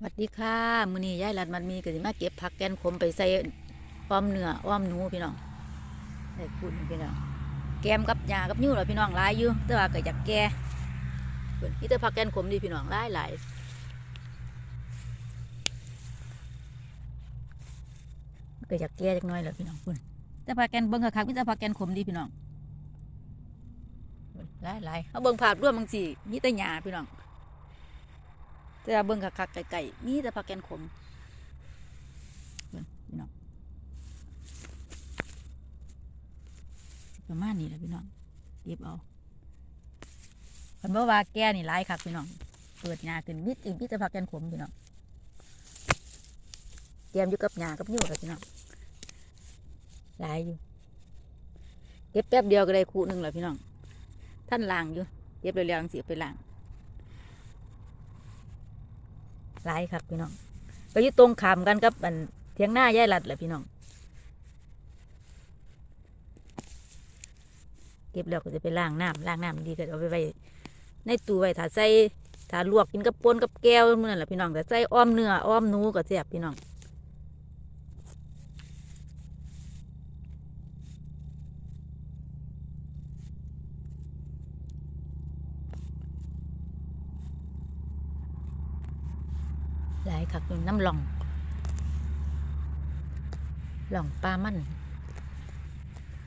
สวัสดีค่ะมื้อนี้ยายรัดมันมีก็สิมาเก็บผักแกนขมไปใส่อ้อมเนื้ออ้อมหนูพี่น้องได้คุณพี่น้องแกมกับหญ้ากับยูเหรอพี่น้องหลายอยู่แต่ว่าก็อยากแก่เพิ่นมีแต่ผักแกนขมดีพี่น้องหลายหลายก็อยากแก่จักน่อยแหละพี่น้องคุณแต่ผักแกนเบิ่งคักๆมีแต่ผักแกนขมดีพี่น้องหลายหลายเอาเบิ่งภาพรวมบางสิมีแต่หญ้าพี่น้อง แต่ว่าเบิ่งคักๆไก่ๆมีแต่ผักแกนขมพี่น้องประมาณนี้แหละพี่น้องเก็บเอาคันบ่ว่าแก่นี่หลายคักพี่น้อง เปิดหญ้าขึ้นมิดอีกมีแต่ผักแกนขมพี่น้องเตรียมอยู่กับหญ้ากับนิ้วแล้วพี่น้องหลายอยู่เก็บแป๊บเดียวก็ได้คู่หนึ่งแล้วพี่น้อง ท่านล้างอยู่เก็บเร็วๆสิไปล้าง หลายครับพี่น้องก็อยู่ตรงขามกันกับอันเทียงหน้ายายรัดแหละพี่น้อง เก็บแล้วก็จะไปล้างน้ำล้างน้ำดีก็เอาไปไว้ในตู้ไว้ถ้าใส่ถ้าลวกกินกับปนกับแก้วมื่อนั่นแหละพี่น้องแต่ใส่อ้อมเนื้ออ้อมหนูก็เจ็บพี่น้อง หลายคักอยู่น้ำหล่องหล่องปลามัน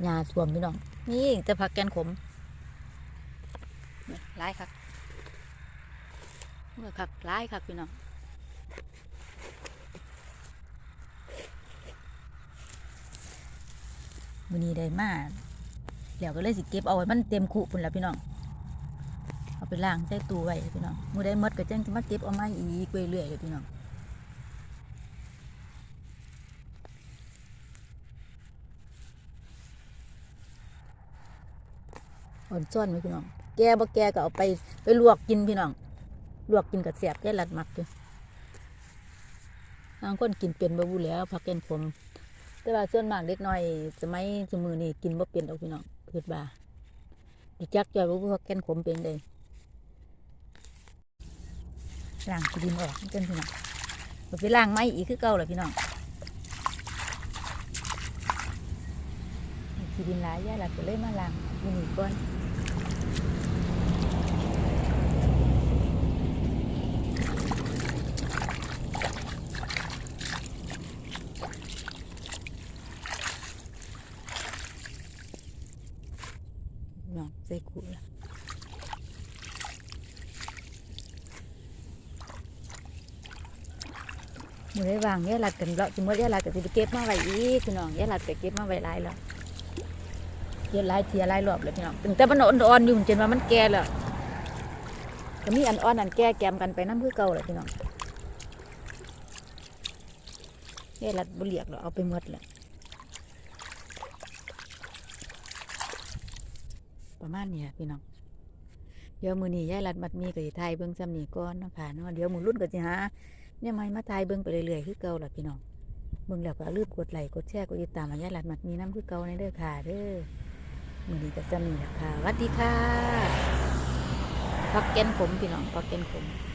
ยาท่วมพี่น้อง นี่แต่ผักแกนขมหลายคักเมื่อคักหลายคักพี่น้องมือนี้ได้มาเดี๋ยวก็เลยสิเก็บเอาไว้มันเต็มคุพุ่นแล้วพี่น้อง เอาไปล้างใส่ตู้ไว้พี่น้องมือได้มดก็จังจะมาเก็บเอามาอีกเรื่อยๆเลยพี่น้องอ่อนซ่อนไหมพี่น้อง แกบ่แกก็เอาไปไปลวกกินพี่น้อง ลวกกินกับแสบแกลัดมักอยู่บางคนกินเป็นบ่บูแล้วผักแกนขมแต่ว่าส่วนมากเล็กน้อยสมัยสมือนี่กินบ่เป็นดอกพี่น้องคิดว่าดิจักจอยบ่ผักแกนขมเป็นเลย ล้างคีดินออกจนพี่น้องเอาไปล้างไม้อีกคือเก่าเลยพี่น้องขีดินหลายย่าหลักก็เลยมาล้างมือนี้ก่อนน้องใส่กูละ มือได้วางแย่หลัดกันเลาะสมมติแย่หลัดก็จะไปเก็บมาไว้อีกพี่น้องแย่หลัดก็เก็บมาไว้หลายแล้วเยอะหลายเทียหลายรอบเลยพี่น้องถึงแต่มันอ่อนๆอยู่จนว่ามันแก่แล้วก็มีอันอ่อนอันแก่แกมกันไปน้ำคือเก่าเลยพี่น้องแย่หลัดบุเรียกเราเอาไปหมดเลยประมาณนี้พี่น้องเดี๋ยวมือนี้ยายรัดมัดมีกับไทยเบิ้องซ้ำนี่ก่อนนาะคะเนาะเดี๋ยวมือรุ่นก็จะหา เนี่ยไม่มาตายเบิ้งไปเรื่อยๆคือเก่าล่ะพี่น้องเบิ้งแล้วก็ลืมกดไลค์กดแชร์กดติดตามมายายรัดมัดมีน้ำคือเก่าในเด้อค่ะเด้อมือนี้ก็ซ้ำนี่แหละค่ะสวัสดีค่ะพักแกนผมพี่น้องพักแกนผม